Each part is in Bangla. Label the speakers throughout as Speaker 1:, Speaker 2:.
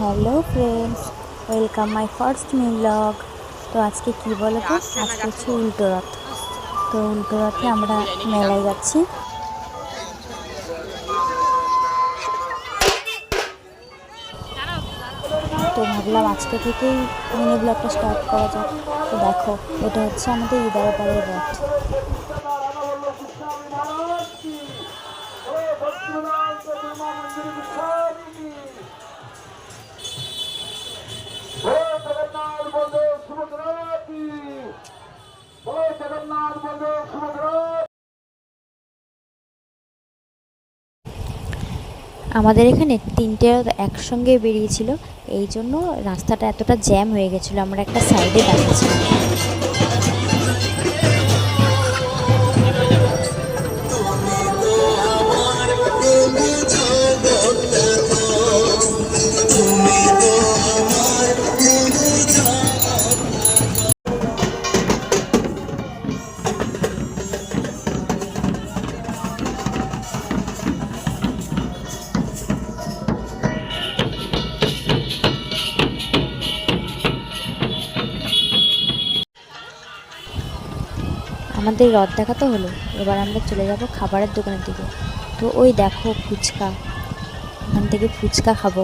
Speaker 1: Hello friends welcome my first new blog. তো আজকে কি বলো তো আজকে হচ্ছে উল্টো রথ। তো উল্টো রথে আমরা মেলায় যাচ্ছি। তো ভাবলাম আজকে থেকেই নিউ ব্লগটা স্টার্ট করা যাক। তো দেখো এটা হচ্ছে আমাদের ইদারাপাড়ের রথ।
Speaker 2: Oh,
Speaker 1: আমাদের এখানে তিনটে একসঙ্গে বেরিয়েছিল। এই জন্য রাস্তাটা এতটা জ্যাম হয়ে গেছিল, আমরা একটা সাইডে দাঁড়িয়েছিলাম। আমাদের রথ দেখা তো হলো, এবার আমরা চলে যাব খাবারের দোকানের দিকে। তো ওই দেখো ফুচকা ওখান থেকে ফুচকা খাব।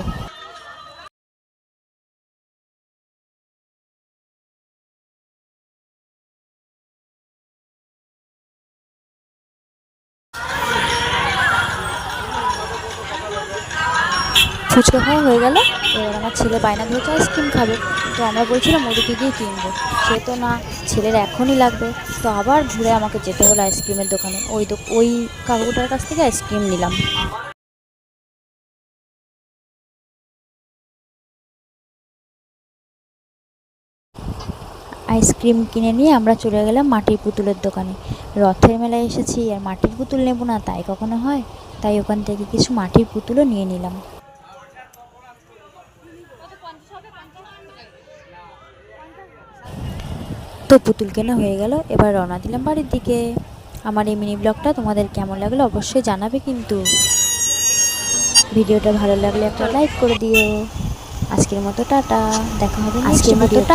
Speaker 1: ফুচকা খাওয়া হয়ে গেল। এবার আমার ছেলে বায়না ধরেছে, আইসক্রিম খাবে। তো আমরা বলছিলাম, ওদিকে গিয়ে কিনবো। সে তো না, ছেলের এখনই লাগবে। তো আবার ঘুরে আমাকে যেতে হলো আইসক্রিমের দোকানে। ওই ওই কাকুটার কাছ থেকে আইসক্রিম নিলাম। আইসক্রিম কিনে নিয়ে আমরা চলে গেলাম মাটির পুতুলের দোকানে। রথের মেলায় এসেছি, আর মাটির পুতুল নেব না, তাই কখনো হয়? তাই ওখান থেকে কিছু মাটির পুতুলও নিয়ে নিলাম। তো পুতুল কেনা হয়ে গেল। এবার রওনা দিলাম বাড়ির দিকে। আমার এই মিনি ব্লগটা তোমাদের কেমন লাগল অবশ্যই জানাবে কিন্তু। ভিডিওটা ভালো লাগলে একটা লাইক করে দিও। আজকের মতো টাটা। দেখা হবে আজকের মতো টাটা